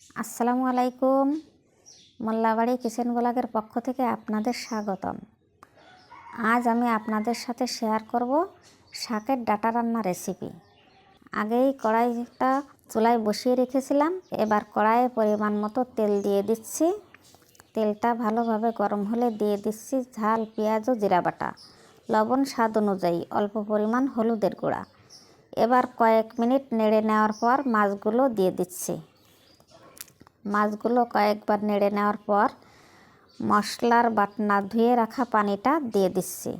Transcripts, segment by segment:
আসসালামু আলাইকুম। মোল্লাবাড়ি কিচেন ব্লগের পক্ষ থেকে আপনাদের স্বাগতম। আজ আমি আপনাদের সাথে শেয়ার করব শাকের ডাটা রান্না রেসিপি। আগেই কড়াইটা চুলায় বসিয়ে রেখেছিলাম, এবার কড়াইয়ে পরিমাণ মতো তেল দিয়ে দিচ্ছি। তেলটা ভালোভাবে গরম হলে দিয়ে দিচ্ছি ঝাল, পেঁয়াজ ও জিরা বাটা। লবণ স্বাদ অনুযায়ী অল্প পরিমাণ হলুদের গুঁড়া। এবার কয়েক মিনিট নেড়ে নেওয়ার পর মাছগুলো দিয়ে দিচ্ছি। মাছগুলো কয়েকবার নেড়ে নেওয়ার পর মশলার বাটনা ধুয়ে রাখা পানিটা দিয়ে দিচ্ছি।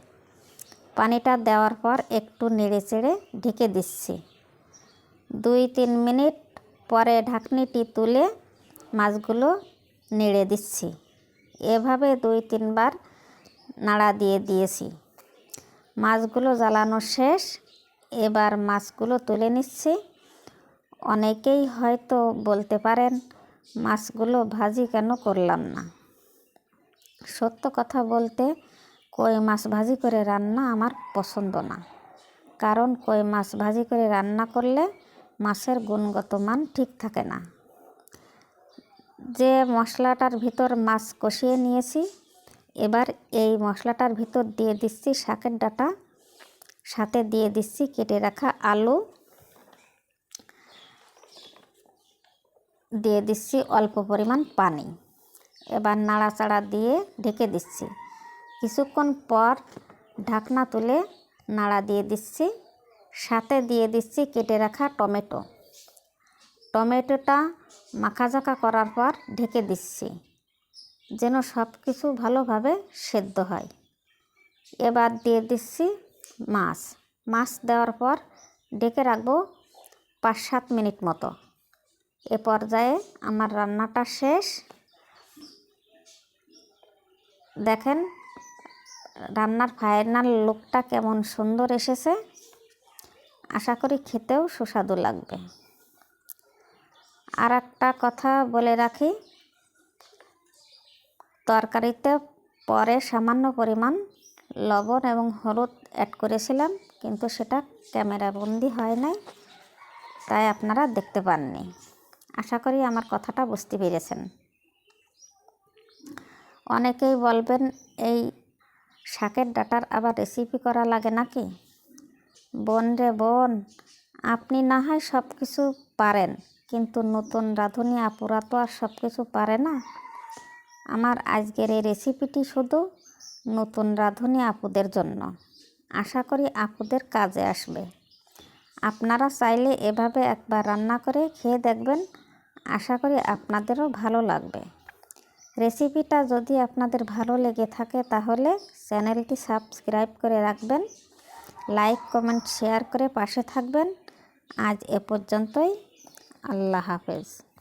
পানিটা দেওয়ার পর একটু নেড়ে চেড়ে ঢেকে দিচ্ছি। দুই তিন মিনিট পরে ঢাকনিটি তুলে মাছগুলো নেড়ে দিচ্ছি। এভাবে দুই তিনবার নাড়া দিয়ে দিয়েছি। মাছগুলো জ্বালানো শেষ। এবার মাছগুলো তুলে নিচ্ছি। অনেকেই হয়তো বলতে পারেন মাছগুলো ভাজি কেন করলাম না? সত্য কথা বলতে, কই মাছ ভাজি করে রান্না আমার পছন্দ না। কারণ কই মাছ ভাজি করে রান্না করলে মাছের গুণগত মান ঠিক থাকে না। যে মশলাটার ভিতর মাছ কষিয়ে নিয়েছি, এবার এই মশলাটার ভিতর দিয়ে দিচ্ছি শাকের ডাটা, সাথে দিয়ে দিচ্ছি কেটে রাখা আলু দিয়ে দিচ্ছি অল্প পরিমাণ পানি। এবার নাড়াচাড়া দিয়ে ঢেকে দিচ্ছি। কিছুক্ষণ পর ঢাকনা তুলে নাড়া দিয়ে দিচ্ছি। সাথে দিয়ে দিচ্ছি কেটে রাখা টমেটো। টমেটোটা মাখাজাকা করার পর ঢেকে দিচ্ছি, যেন সব কিছু ভালোভাবে সেদ্ধ হয়। এবার দিয়ে দিচ্ছি মাছ। মাছ দেওয়ার পর ডেকে রাখব পাঁচ সাত মিনিট মতো। এ পর্যায়ে আমার রান্নাটা শেষ। দেখেন, রান্নার ফাইনাল লুকটা কেমন সুন্দর এসেছে। আশা করি খেতেও সুস্বাদু লাগবে। আর একটা কথা বলে রাখি, তরকারিতে পরে সামান্য পরিমাণ লবণ এবং হলুদ অ্যাড করেছিলাম, কিন্তু সেটা ক্যামেরা বন্দি হয় নাই, তাই আপনারা দেখতে পাননি। আশা করি আমার কথাটা বুঝতে পেরেছেন। অনেকেই বলবেন, এই শাকের ডাটার আবার রেসিপি করা লাগে নাকি? বোন রে বোন, আপনি না হয় সব কিছু পারেন, কিন্তু নতুন রাঁধুনি আপুরা তো আর সব কিছু পারে না। আমার আজকের এই রেসিপিটি শুধু নতুন রাঁধুনি আপুদের জন্য। আশা করি আপুদের কাজে আসবে। আপনারা চাইলে এভাবে একবার রান্না করে খেয়ে দেখবেন আশা করি আপনাদেরও ভালো লাগবে। রেসিপিটা যদি আপনাদের ভালো লেগে থাকে তাহলে চ্যানেলটি সাবস্ক্রাইব করে রাখবেন, লাইক, কমেন্ট, শেয়ার করে পাশে থাকবেন। আজ এ পর্যন্তই। আল্লাহ হাফেজ।